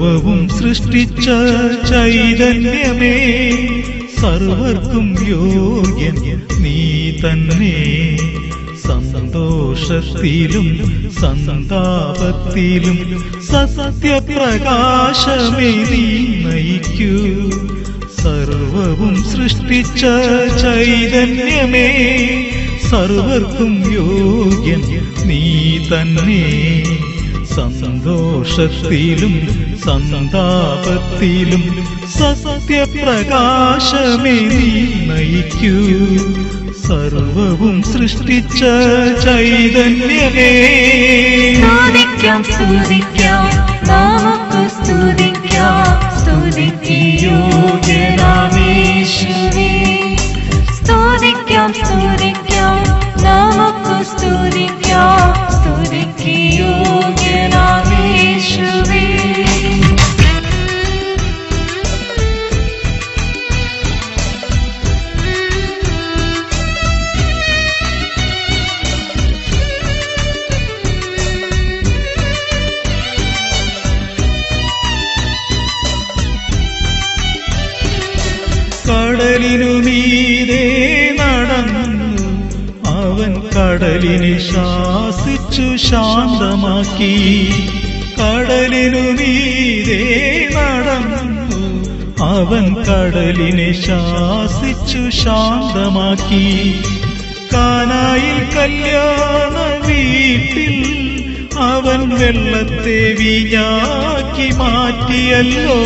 സൃഷ്ടിച്ച ചൈതന്യമേ സർവർക്കും യോഗ്യൻ നീ തന്നെ. സന്തോഷത്തിലും സന്താപത്തിലും സത്യപ്രകാശമേ നീ നയിക്കൂ. സർവവും സൃഷ്ടിച്ച ചൈതന്യമേ സർവർക്കും യോഗ്യൻ നീ തന്നെ. സന്തോഷത്തിലും സന്താപത്തിലും സത്യപ്രകാശമേ നീ നയിക്കൂ. സർവവും സൃഷ്ടിച്ച ചൈതന്യമേ. സ്തുതിക്കാം സ്തുതിക്കാം സ്തുതിക്കാം. സ്തുതിക്കാം മീതെ നടന്നു. അവൻ കടലിനെ ശാസിച്ചു ശാന്തമാക്കി. കടലിനു മീതെ നടന്നു. അവൻ കടലിനെ ശാസിച്ചു ശാന്തമാക്കി. കാനായിൽ കല്യാണ വീട്ടിൽ അവൻ വെള്ളത്തെ വീഞ്ഞാക്കി മാറ്റിയല്ലോ.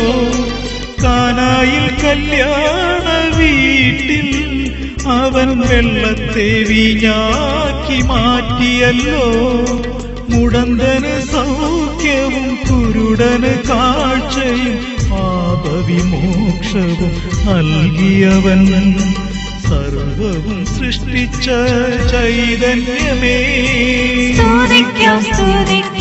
കാനായിൽ കല്യാണ വീട്ടിൽ അവൻ വെള്ളത്തെ വീഞ്ഞാക്കി മാറ്റിയല്ലോ. മുടന്തന് സൗഖ്യവും കുരുടന് കാഴ്ചയും പാപവിമോക്ഷവും നൽകിയവൻ സർവവും സൃഷ്ടിച്ച ചൈതന്യമേ. സ്തുതിക്കാം സ്തുതിക്കാം.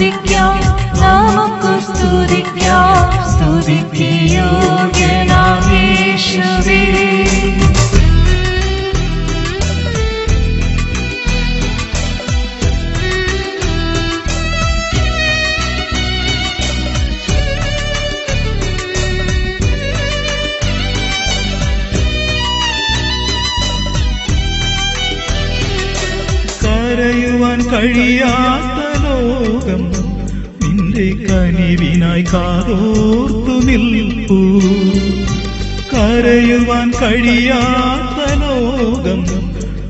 സ്തുതിക്കാം നമുക്ക് സ്തുതിക്കാം സ്തുതിയോഗ്യനാമേശുവേ കരയുവാൻ കഴിയാത്ത ലോകം നിന്റെ കനിവിനായി കാതോർത്തു നിൽപ്പു. കരയുവാൻ കഴിയാത്ത ലോകം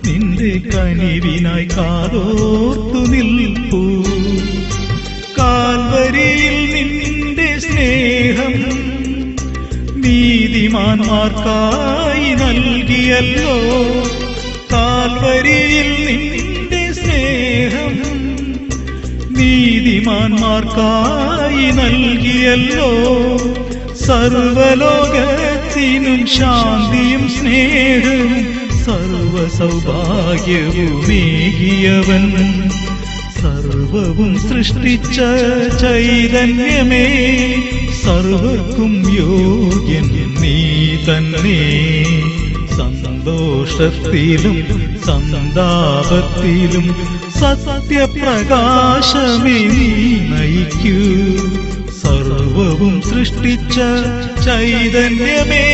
നിന്റെ കനിവിനായി കാതോർത്തു നിൽപ്പു. കാൽവരിയിൽ നിന്റെ സ്നേഹം നീതിമാന്മാർക്കായി നൽകിയല്ലോ. കാൽവരിയിൽ നിന്റെ നീതിമാന്മാർക്കായി നൽകിയല്ലോ. സർവലോകത്തിനും ശാന്തിയും സ്നേഹവും സർവ സൗഭാഗ്യവുമേകിയവൻ സർവവും സൃഷ്ടിച്ച ചൈതന്യമേ സർവർക്കും യോഗ്യൻ നീ തന്നെ. സന്തോഷത്തിലും സന്താപത്തിലും സത്യപ്രകാശമേ നയിക്കൂ സർവവും സൃഷ്ടിച്ച ചൈതന്യമേ.